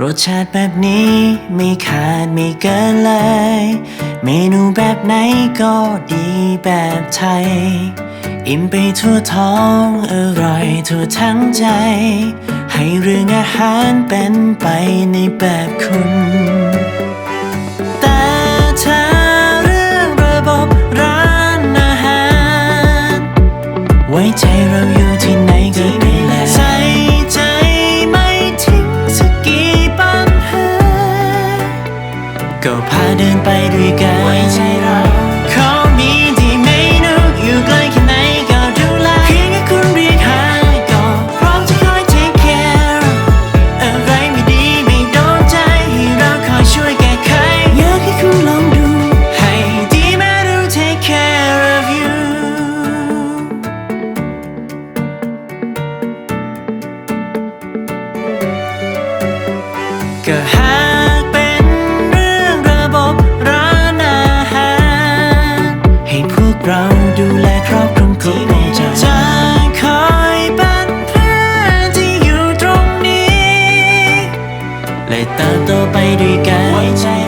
รสชาติแบบนี้ไม่ขาดไม่เกินเลย เมนูแบบไหนก็ดีแบบไทย อิ่มไปทั่วท้องอร่อยทั่วทั้งใจ ให้เรื่องอาหารเป็นไปในแบบคุณ พาเดินไปด้วยกันไว้ใจเราเขามีที่เมนูอยู่ใกล้แค่ไหนก็ดูแลเพียงแค่คุณเรียกหาก็พร้อมจะคอย take care อะไรไม่ดีไม่โดนใจให้เราคอยช่วยแก้ไขอยากให้คุณลองดู ให้ดีแม้เรา take care of you ก็หา เติบโตไปด้วยกัน